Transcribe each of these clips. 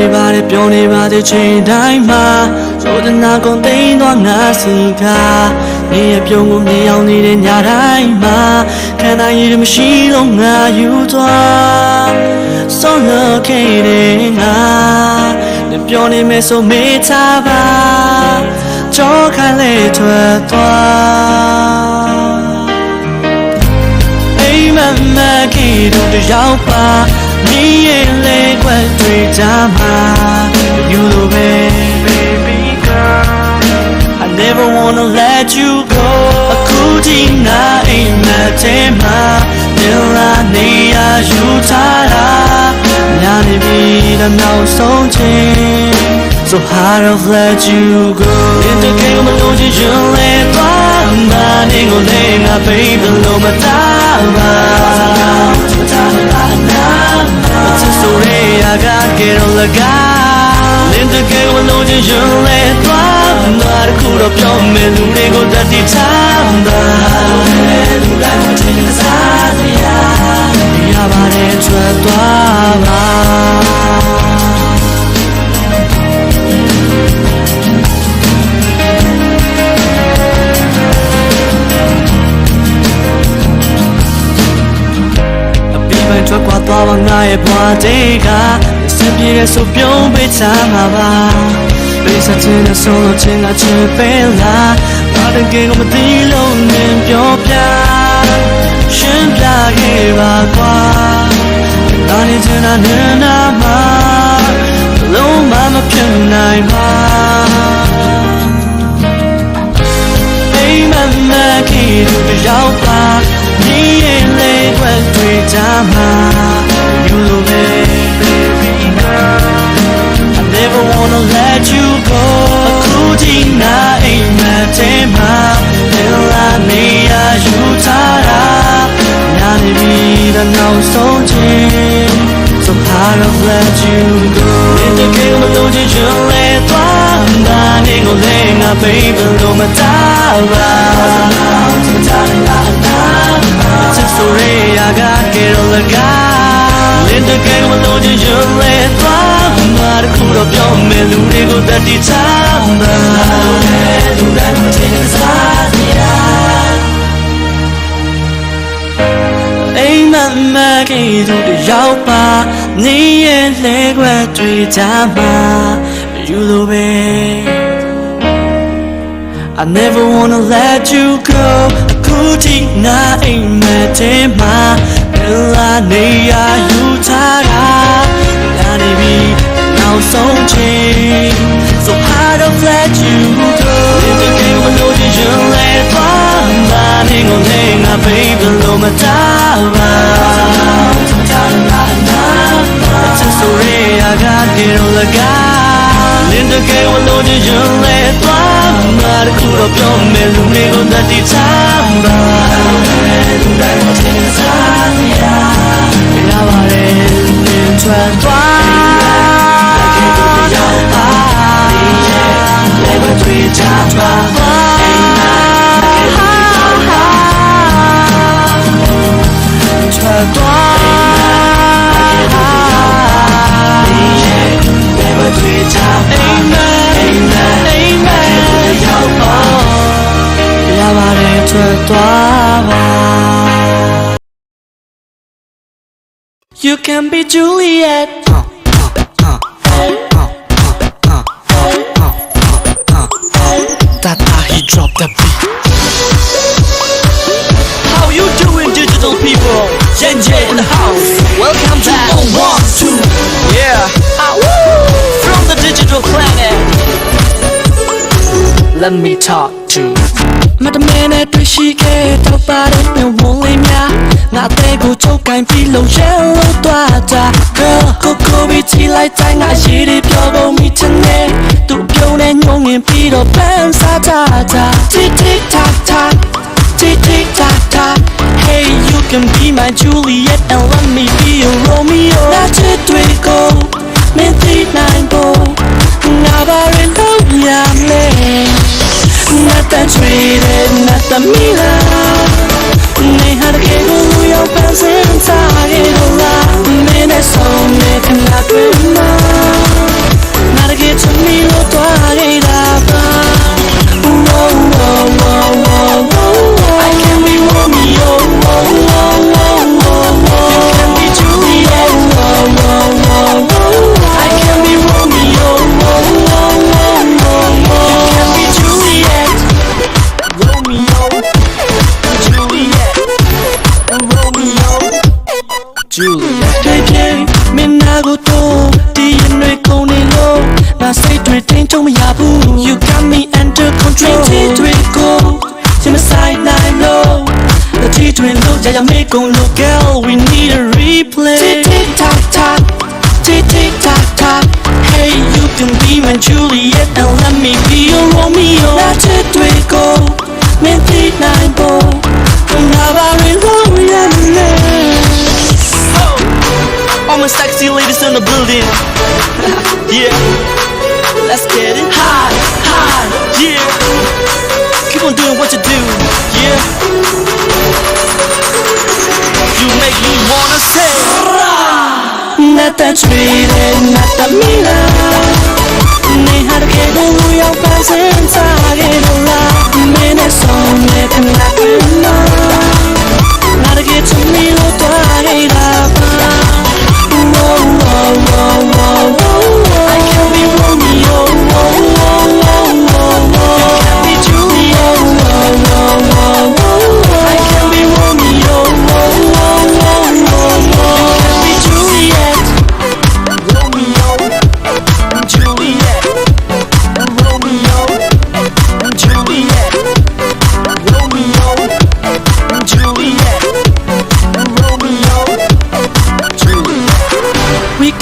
နေပါတယ်ပြောနေပါတယ်ချိန်တိုင်းမှာဆိုတဲ့နာကုန်သိမ်းသွားငါစီကနေရပြုံးကိုနေအောင်နေတဲ့ညတိုင်းမှာခံနိုင်ရည်မရှိတော့ငါယူသွားဆုံးရခဲ့တဲ့ငါနေပြောနေမယ်ဆိုမေးထားပါကြောခိုင်းလေထွက်သွားအိမ်မက်မက်ကြီးတို့တယောက်ပါ နေရင်လေခွက်တွေကြမှာ You the way baby girl I never wanna let you go အခုဒီငါအိမ်မက်ထဲမှာနေလာနေရယူထားတာညာနေပြီတဲ့နောက်ဆုံးချိန် So hard of let you go In the game of losing you let one man in go lay na baby no mataba It's a story I got get on the guy In the game of losing you let one man cool up your men who they go that the time Who like to take the side yeah ရပါတယ်ထွက်သွားပါ ရဲ့ဘဝတေးကစင်ပြေတဲ့ဆိုပြုံးပေးချမှာပါပေးစချင်းနဲ့ဆုံးလို့ချင်းကချစ်ပေးလားဘာတကယ်ကိုမသိလို့နင်ပြောပြရှင်းပြခဲ့ပါကွာနာနေချင်တာနဲ့နာမှာလုံးမမဖြစ်နိုင်ပါအိမ်မက်မက်ကြီးတို့တယောက်ပါနေရင်လေခွက်တွေ နောက်ဆုံးချိန် So hard to let you go In the game of losing you let one man in go lay na baby no mataba It's a story I got get on the guy In the game of losing you let one man cool up your man who they go that the time Who that go take the side yeah အိ က်မက်ကြီးတို့တယောက်ပါနေရဲ့လဲခွက်တွေကြမှာ You the way I never wanna let you go အခုထိငါအိမ်မက်ထဲမှာလာနေရယူထားတာလာနေပြီနောက်ဆုံးချိန် So hard to let you go In the game of losing you let one man go lay na baby no mataba It's a story I got get on the guy In the game of losing you let one man cool up your man who make on that the time Yeah, but it's in ထွက် You can be Juliet. Tata, he dropped the beat. How you doing, digital people? Jen Jen in the house. Welcome to On One Two. Yeah. Ah, woo. From the digital planet. Let me talk to. မတမဲနဲ့တွေ့ရှိခဲ့တော့ပါတဲ့ပင်ဝန်လေးများငါတဲ့ကိုချုပ်ကင်ပြီးလုံရဲလို့သွားတာ Girl ကိုကိုပြီးချီလိုက်တိုင်းငါရှိတယ်ပြောကုန်မိချင်နေသူပြုံးနဲ့ညုံငင်ပြီးတော့ပန်းစားကြတာ Tick tick tock tock Tick tick tock tock Hey you can be my Juliet and let me be your Romeo ငါချစ်တွေကိုမင်းသိနိုင်ဖို့ငါဘာတွေလုပ်ရမ လဲ Not that treated, not the mila. They had a cake with your pants inside it. Me, twin look ကြာကြာမေးကုန်လို့ girl we need a replay Tick tick tock tock Tick tick tock tock Hey you can be my Juliet and let me be your Romeo နာချစ်တွေကိုမင်းသိနိုင်ဖို့ငါပါရင်လို့ရမယ် All my sexy ladies in the building. yeah. Let's get it high, high, yeah. Keep on doing what you do, yeah. you make me wanna say. Natach mire, nata mira Ne har ke de uya pasen sa ge rola Mene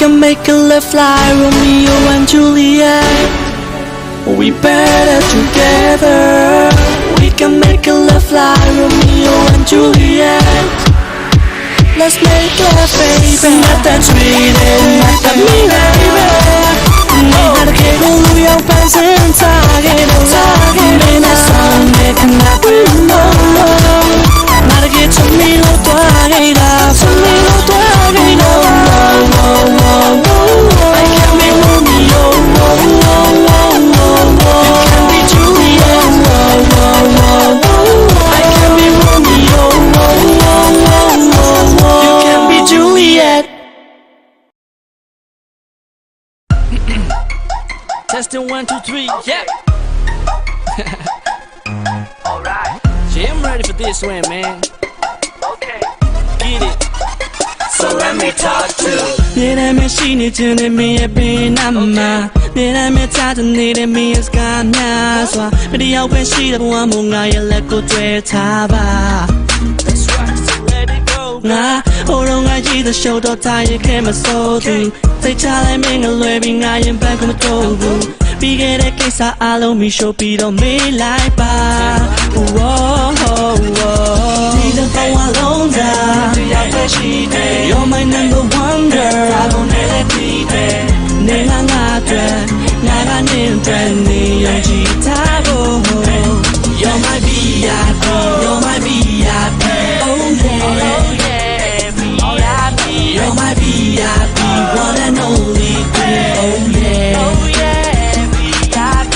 can make a love fly Romeo and Juliet We better together We can make a love fly Romeo and Juliet Let's make love baby Not that sweet and not that me baby 내 하루에 고루 영판은 타게로 타게 내 손에 끝나고 너 나르게 천미로 떠나게라 천미로 떠나게라 I can be Romeo You can be Juliet I can be Romeo You can be Juliet Testing one, two, three, yeah. Alright. Yeah, I'm ready for this one, man. so let me talk to Then I may she need to let me a been on my Then I may talk to need me is gone now so But the open she the one more guy you let go to taba That's right so let it go ငါဟိုတော့ငါကြည့်တဲ့ show တော့တာရင်ခဲမစိုးသူသိချလိုက်မင်းကလွယ်ပြီးငါရင်ဘက်ကမတော့ဘူးပြီးခဲ့တဲ့ကိစ္စအားလုံးမီရှိုးပြီးတော့မေးလိုက်ပါ Whoa, whoa. Whoa ဒီတော့အလုံးသားတရားပဲရှိတယ် You're my number one girl အကုန်နဲ့လည်းဒီတယ်နေငါငါအတွက်ငါကနေအတွက်နေယုံကြည်ထားဖို့ You're my VIP You're my VIP Oh yeah Oh yeah VIP You're my VIP One and only queen Oh yeah Oh yeah VIP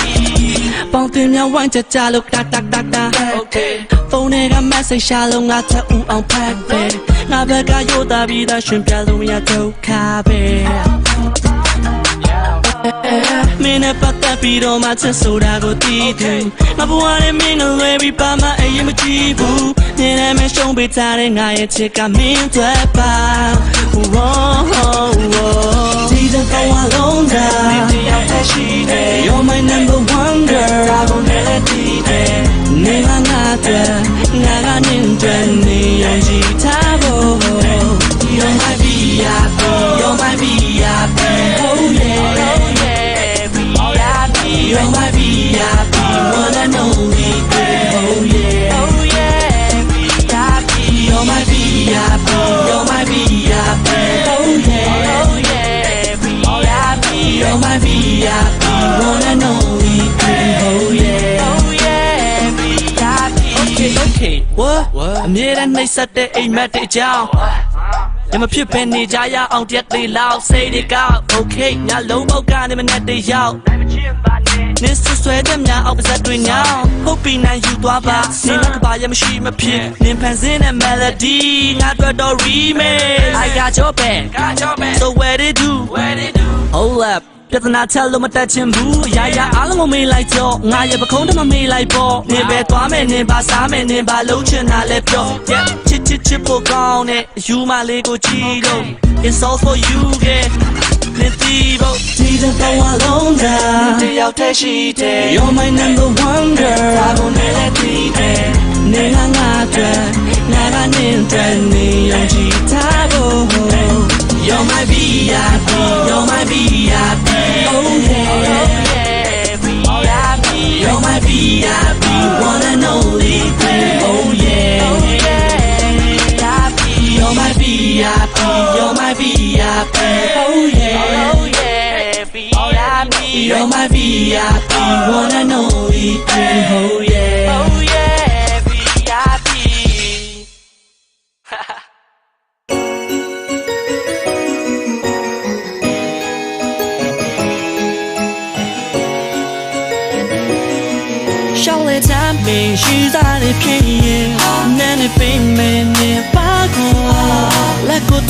ပေါင်းတင်များဝိုင်းကြကြလို့တာတာတာတာ Okay ဖုန်းထဲက message ရှာလို့ငါချက်ဦးအောင်ဖတ်တယ်ငါဘက်ကရိုးသားပြီးသားရှင်ပြလို့မရဒုက္ခပဲမင်းနဲ့ပတ်သက်ပြီးတော့မှချစ်ဆိုတာကိုသိတယ်ငါဘဝနဲ့မင်းကလွယ်ပြီးပါမအရင်မကြည့်ဘူးနေနဲ့မရှုံးပေးထားတဲ့ငါရဲ့ချစ်ကမင်းတွေ့ပါဒီတဲ့ ကောင်အလုံးသားဒီတရားသက်ရှိတယ် You're my number one girl ဒါကိုလည်းသိတယ်နေငါငါတဲ့ငါကနေတဲ့နေရင်ကြည့်ထားဖို့ You're my မြဲတမ်းနှိပ်စက်တဲ့အိမ်မက်တဲ့အကြောင်းညမဖြစ်ပဲနေကြရအောင်တက်သေးလောက်စိတ်တွေကောက် Okay ညလုံးပေါက်ကနေမနဲ့တည်းရောက်နစ်ဆွဲတဲ့များအောက်ပါဇက်တွေညောင်းဟုတ်ပြီနိုင်ယူသွားပါနေလက်ကပါရမရှိမဖြစ်နင်ဖန်ဆင်းတဲ့ melody ငါတို့တော့ remix I got your back got your back so where did you where did you hold up ပြဿနာချက်လို့မတက်ချင်ဘူးအရာရာအားလုံးကိုမေးလိုက်ကြောငါရဲ့ပခုံးတမမေးလိုက်ပေါ့နင်ပဲသွားမယ်နင်ပါစားမယ်နင်ပါလုံးချင်တာလဲပြော yeah ချစ်ချစ်ချစ်ဖို့ကောင်းတဲ့ယူမလေးကိုကြည့်တော့ it's all for you yeah နေတီးဖို့ဒီတဲ့တော့လုံးတာတယောက်တည်းရှိတယ် You're my number one girl ဘာလို့လဲလဲတီးတယ်နေငါငါအတွက်ငါကနင်အတွက်နေယုံကြည်ထားဖို့ You're my VIP You're my VIP Oh yeah yeah, VIP You're my VIP One and only Oh yeah You're my VIP You're my VIP Oh yeah You're my VIP One and only Oh yeah. Oh yeah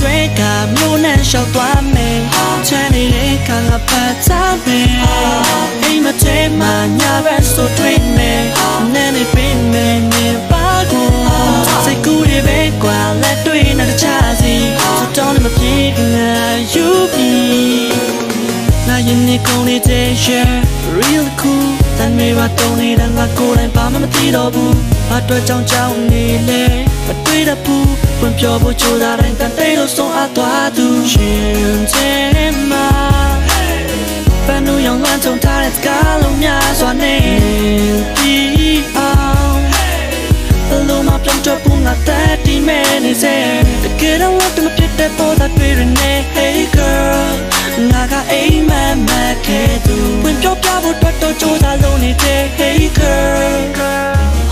တွေ့ကမြို့နဲ့ရှောက်သွားမယ်ချမ်းနေတဲ့ခါကပတ်သားမယ်အိမ်မထဲမှာညာဘက်ဆိုတွေ့မယ်နန်းနေပိမ့်မယ်နေပါကောစိတ်ကူးတွေပဲကွာလက်တွေ့နဲ့တခြားစီစတောင်းမပြေငါယူပြီးနာရင်နေကုန်နေတဲ့ share real cool တန်မေပါတုံးနေတာငါကိုယ်တိုင်ဘာမှမသိတော့ဘူးဘာအတွက်ကြောင့်ကြောင်းနေလဲမတွေ့တော့ဘူးဝင်ပြောဖို့ကြိုးစားတိုင်းတန်တိတ်လို့ဆုံးအပ်သွားသူရှင်ချင်မှာပန်းလို့ရောင်လွှမ်းကြုံထားတဲ့စကားလုံးများစွာနဲ့ပြီးအောင်ဘလို့မပြောင်း တော့ဘူးငါတက်တီမဲနေစေတကယ်တော့တော့မဖြစ်တဲ့ပေါ်တာတွေ့ရနေ Hey girl ငါကအိမ်မက်မက်ခဲ့သူဝင်ပြောပြဖို့အတွက်တော့ကြိုးစားလုံးနေတဲ့ Hey girl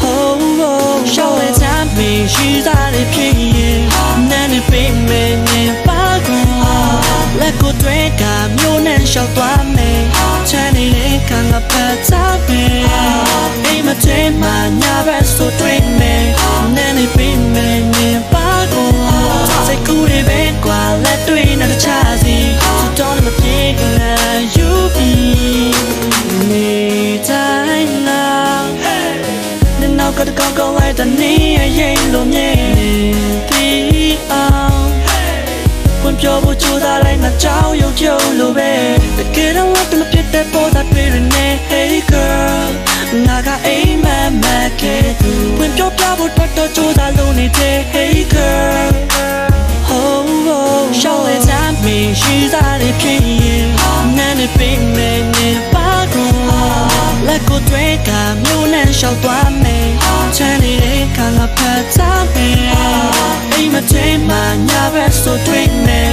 Oh oh ရှောင်းတဲ့ချမ်းမင်းရှိသားလေးဖြစ်ရင်နန်းနေပေးမယ်နေပါကောလက်ကိုတွေ့ကမျိုးနဲ့ရှောက်သွားမယ် ရင်လို့မြင်ပြီးအောင်ဝင်ပြောဖို့ကြိုးစားလိုက်ငါကြောက်ရွံ့ကြုံလို့ပဲတကယ်တော့တော့မဖြစ်တဲ့ပေါ်တာတွေ့ရနေ Hey girl ငါကအိမ်မက်မက်ခဲ့သူဝင်ပြောပြဖို့တော့တော့ကြိုးစားလို့နေတဲ့ Hey girl Oh oh ရှောင်းလေချမ်းမင်းရှိသားလေးဖြစ်ရင်နန်းနေပိမ့်မယ်နေပါကောလက်ကိုတွေ့ကမြို့နဲ့ရှောက်သွားမယ်ချမ်း နေတဲ့ခါကဖတ်သားမယ်အိမ်မထဲမှာညာဘက်ဆိုတွေ့မယ်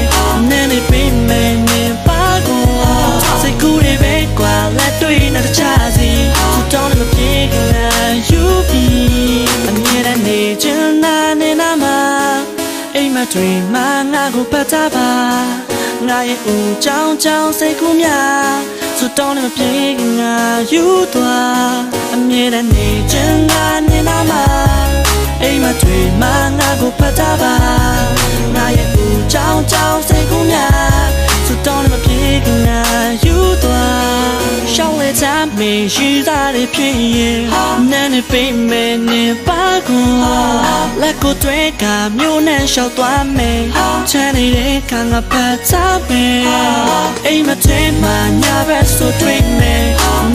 နန်းနေပိမ့်မယ်နေပါကောစိတ်ကူးတွေပဲကွာလက်တွေ့နဲ့တခြားစီသူတောင်းလို့မပြေကလာယူပြီးအမြဲတမ်းနေချင်တာနေနာမှာအိမ်မတွေမှာငါကိုပတ်တာပါငါရဲ့ဦးချောင်းချောင်းစိတ်ကူးများစတောင်းနေမပြေငါယူသွားအမြဲတမ်းနေချင်တာနေနာမှာ အိမ်မတွေမှာငါကိုပတ်တာပါ လေချမ်းမင်းရှိသားတွေဖြစ်ရင်နန်းနေပိမ့်မယ်နေပါကွာလက်ကိုတွေ့ကမြို့နဲ့ရှောက်သွားမယ်ချမ်းနေတဲ့ခံကပတ်သားမယ်အိမ်မထဲမှာညာဘက်ဆိုတွေ့မယ်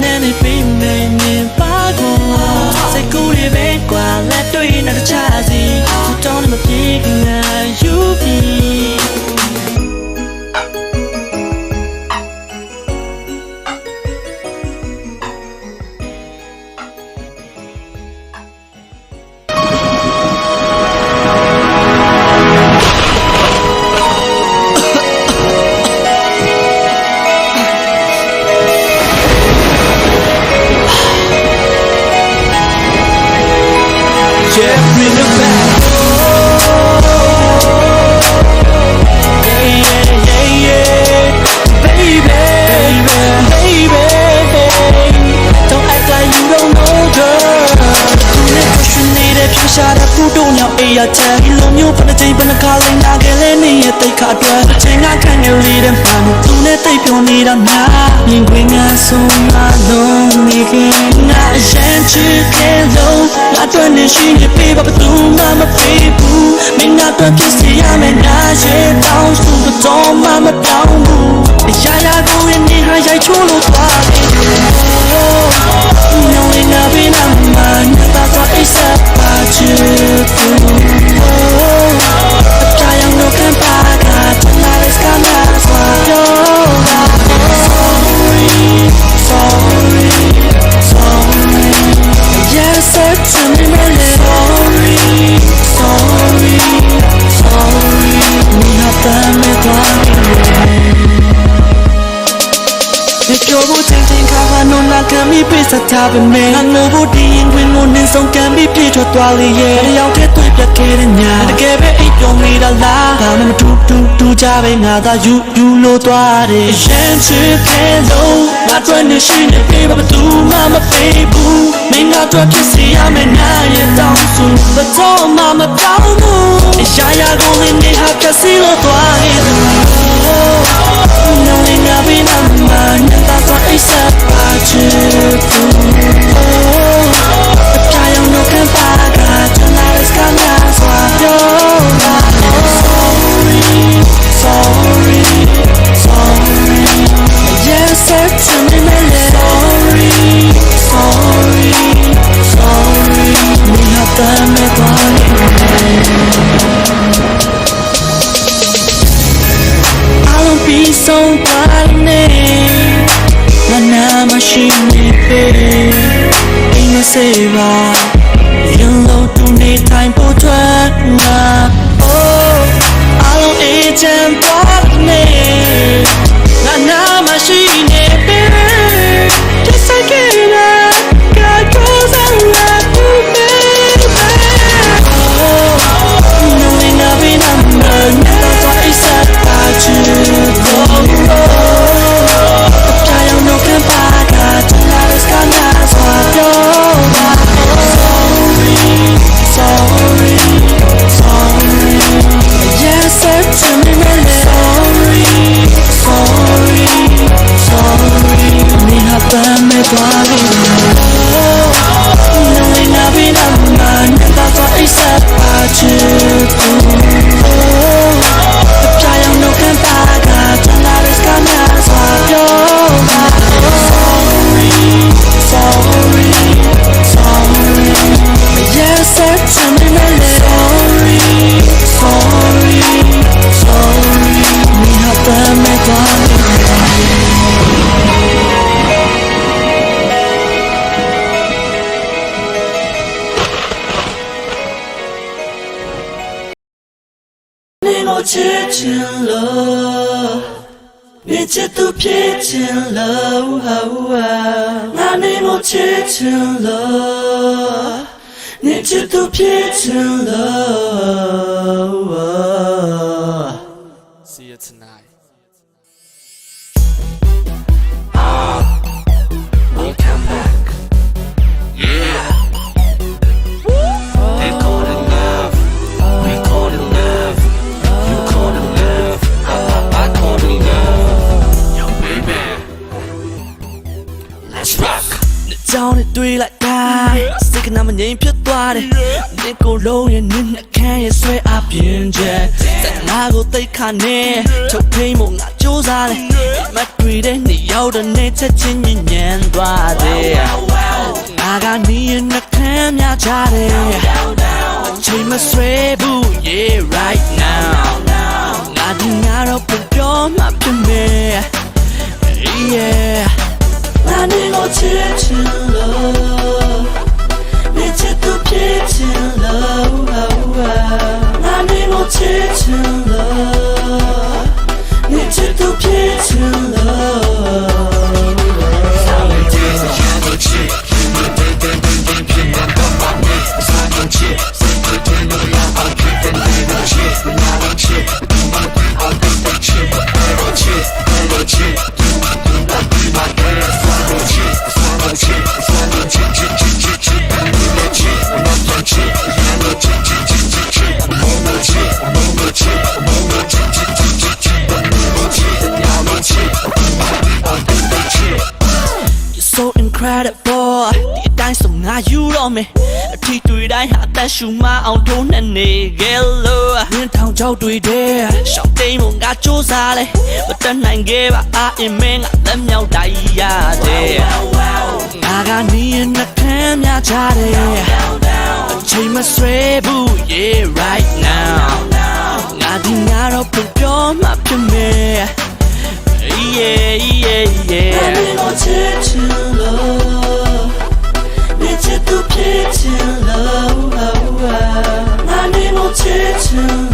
နန်းနေပိမ့်မ ချစ်ခဲ့လို့ငါတို့နဲ့ရှိနေပြီဘာတူမှမပေးဘူးမင်းကတော့ဖြစ်စီရမယ်ငါရဲ့တောင်းဆိုတော့မှမပြောင်းဘူးအရာရာကို ပြောဖို့ချိန်ချိန်ခါခါနော်နာခံပြီးပြစ်စထားပေမဲ့ငါငိုဖို့ဒီရင်ဝင်ကိုနင်းဆုံးကံပြီးပြေထွက်သွားလေရဲ့တယောက်တည်းတွေ့ပြတ်ခဲ့တဲ့ညာတကယ်ပဲအိပ်ပျော်နေတာလားဘာမှမတူတူတူကြပဲငါသာယူယူလို့သွားတယ်အရင်ချစ်ခဲ့လို့ငါတွေ့နေရှိနေပြီဘာတူမှမပေးဘူးမင်းငါတွေ့ဖြစ်စီရမယ်နာရဲ့တောင်းဆိုဘယ်တော့မှမပြောင်းဘူးအရာရာကိုလည်းနေဟာပြစီလို့သွားခဲ့တယ် Knowing I'll be not mine Never thought it's about you But I don't know can back mountain low 남이 못지 too low 네 집도 피 too low တယ်နစ်ကိုလုံးရဲ့နစ်နှခမ်းရဲ့ဆွဲအပြင်းချက်ဆက်ငါကိုတိတ်ခါနေထုတ်ထိန်မို့ငါကြိုးစားတယ်မတွေ့တဲ့နေ့ရောက်တဲ့နေ့ချက်ချင်းညဉ့်ညံသွားတယ်ငါကနေရင်နှခမ်းများချတယ်ချိန်မဆွဲဘူး yeah right now ငါဒီငါတော့ပျော်မှဖြစ်မယ် yeah ငါနေလို့ချစ်ချင်လို့ Need to love, need to do, to love. တဲ့ပေါ်ဒီအတိုင်းဆိုငါယူတော့မယ်အထီတွေ့တိုင်းဟာတက်ရှူမအောင်ထိုးနဲ့နေခဲ့လို့ရင်းထောင်ချောက်တွေ့တဲ့ရှောက်တိမ်မငါစူးစားလဲမတက်နိုင်ခဲ့ပါအာအင်းမင်းကလက်မြောက်တိုက်ရတယ်ငါကနေရင်နှခမ်းများချတယ်အချိန်မဆွဲဘူး yeah right now ငါဒီငါတော့ပြောမှဖြစ်မယ် yeah, yeah, yeah. I need more time to love. 내 뜻도 빛을 넣어. I need more time to love.